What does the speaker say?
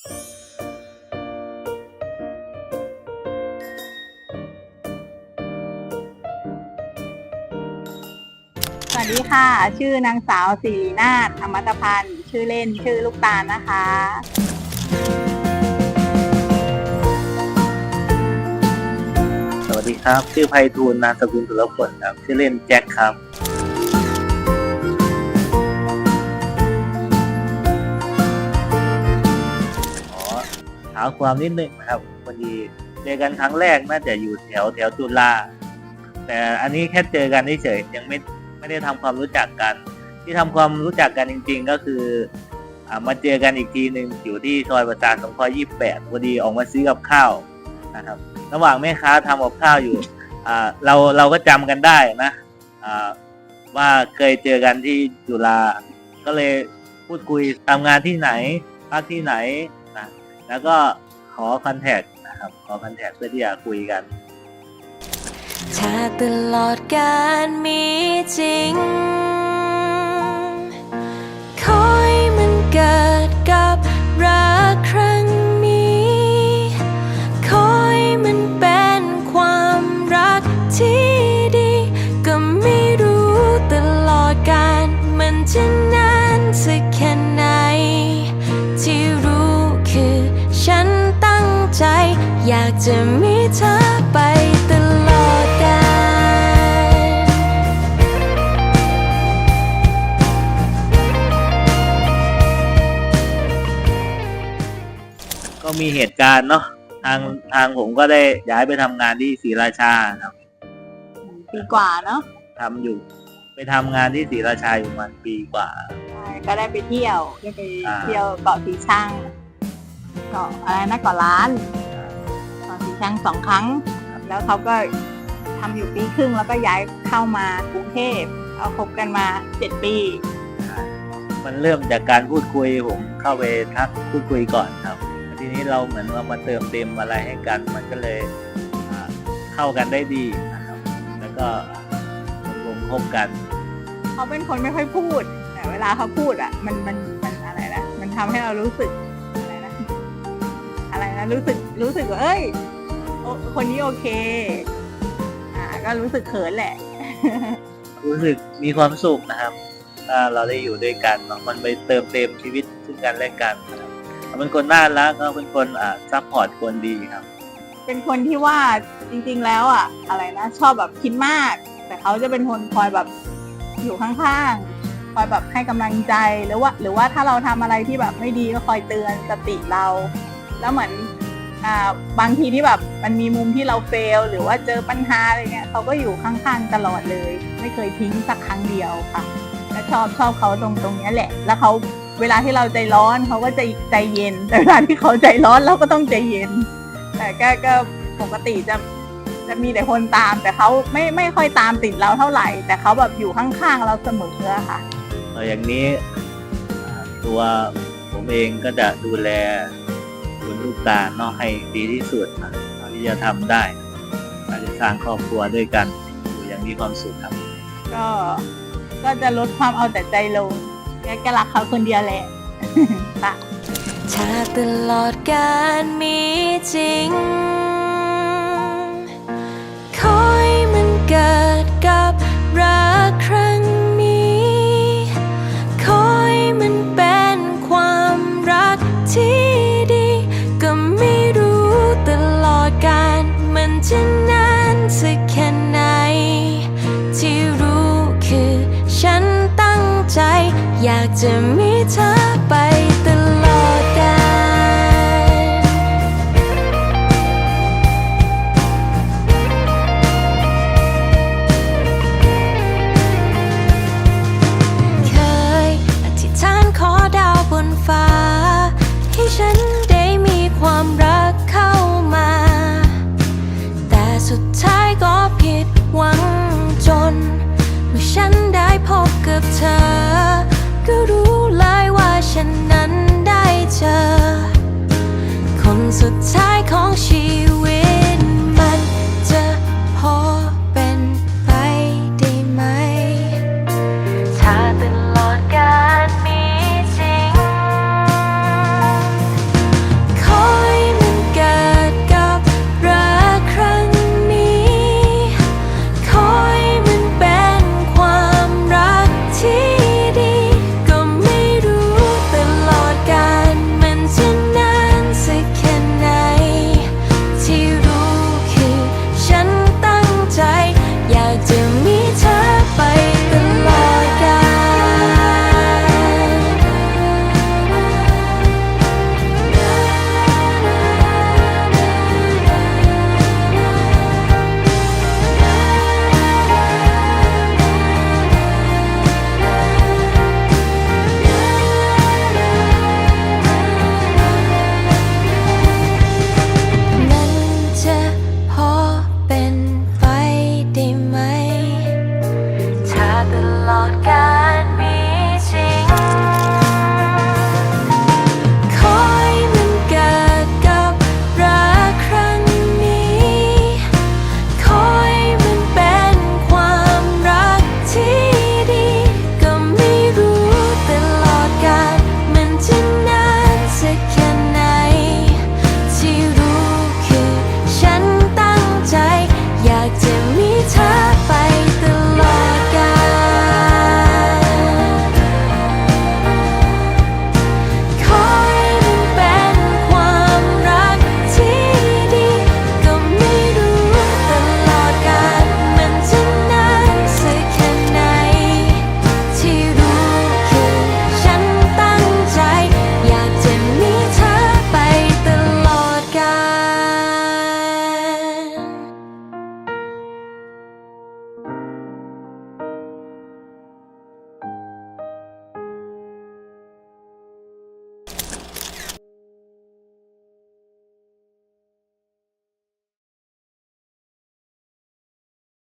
สวัสดีค่ะ ชื่อนางสาวสิรินาถธรรมตพันธ์ ชื่อเล่นชื่อลูกตาลนะคะสวัสดีครับ ชื่อไพฑูรย์นามสกุลสุรพลครับ ชื่อเล่นแจ็คครับ ถาความนิดนึงนะครับพอดีเจอกันครั้งแรกน่าจะอยู่แถวแถวจุฬาแต่อันนี้แค่เจอกันเฉยยังไม่ไม่ได้ทำความรู้จักกัน ที่ทำความรู้จักกันจริง ๆ ก็คืออมาเจอกันอีกทีหนึ่งอยู่ที่ซอยประสานสงเคราะห์ยี่แปดพอดีออกมาซื้อกับข้าวนะครับ ระหว่างแม่ค้าทำกับข้าวอยู่เราเราก็จำกันได้นะว่าเคยเจอกันที่จุฬาก็เลยพูดคุยทำงานที่ไหนพักที่ไหน แล้วก็ขอคอนแทคนะครับ ขอคอนแทคเพื่อที่จะคุยกัน ถ้าตลอดการมีจริง อยากจะมีเธอไปตลอดกาลก็มีเหตุการณ์เนาะทางทางผมก็ได้ย้ายไปทำงานที่ศรีราชาครับปีกว่าเนาะทำอยู่ ไปทำงานที่ศรีราชาอยู่ประมาณปีกว่า ใช่ก็ได้ไปเที่ยวได้ไปอ่า เที่ยวเกาะสีชังเกาะอะไรนะเกาะล้าน เกาะสีชังสองครั้ง แล้วเขาก็ทำอยู่ปีครึ่งแล้วก็ย้ายเข้ามากรุงเทพเอาคบกันมาเจ็ดปี มันเริ่มจากการพูดคุยผมเข้าไปทักพูดคุยก่อนครับ ทีนี้เราเหมือนเรามาเติมเต็มอะไรให้กัน มันก็เลยอ่าเข้ากันได้ดีนะครับ แล้วก็ตกลงคบกัน เขาเป็นคนไม่ค่อยพูด แต่เวลาเขาพูดอะ มันมันมันอะไรนะมันทำให้เรารู้สึกอะไรนะอะไรนะรู้สึกรู้สึกว่าเอ้ยโอ คนนี้โอเค อ่า ก็รู้สึกเขินแหละ รู้สึกมีความสุขนะครับถ้าเราได้อยู่ด้วยกันเนาะมันไปเติมเต็มชีวิตซึ่งกันและกันนะครับเขาเป็นคนน่ารักเขาเป็นคนอ่าซัพพอร์ตคนดีครับ เป็นคนที่ว่าจริงๆแล้วอะ อะไรนะ ชอบแบบคิดมาก แต่เขาจะเป็นคนคอยแบบอยู่ข้างๆ คอยแบบให้กำลังใจหรือว่า หรือว่าถ้าเราทำอะไรที่แบบไม่ดีก็คอยเตือนสติเรา แล้วเหมือนอ่า บางทีที่แบบมันมีมุมที่เราเฟลหรือว่าเจอปัญหาอะไรเงี้ยเขาก็อยู่ข้างๆตลอดเลย ไม่เคยทิ้งสักครั้งเดียวค่ะและชอบชอบเขาตรงตรงนี้แหละ แล้วเขาเวลาที่เราใจร้อนเขาก็จะใจเย็น แต่เวลาที่เขาใจร้อนเราก็ต้องใจเย็น แต่ก็ก็ปกติจะจะมีแต่คนตาม แต่เขาไม่ไม่ค่อยตามติดเราเท่าไหร่ แต่เขาแบบอยู่ข้างๆเราเสมอค่ะอย่างนี้ตัวผมเองก็จะดูแล คุณลูกตาเนาะให้ดีที่สุดนะเท่าที่จะทำได้อาจะสร้างครอบครัวด้วยกันอยู่อย่างมีความสุขครับ ก็ก็จะลดความเอาแต่ใจลงแกก็รักเขาคนเดียวแหละค่ะถ้าตลอดการมีจริง จะมีเธอไปตลอดกาลเคยอธิษฐานขอดาวบนฟ้า ให้ฉันได้มีความรักเข้ามา แต่สุดท้ายก็ผิดหวังจน เมื่อฉันได้พบกับเธอ ก็รู้เลยว่าฉันนั้นได้เจอ คนสุดท้ายของชี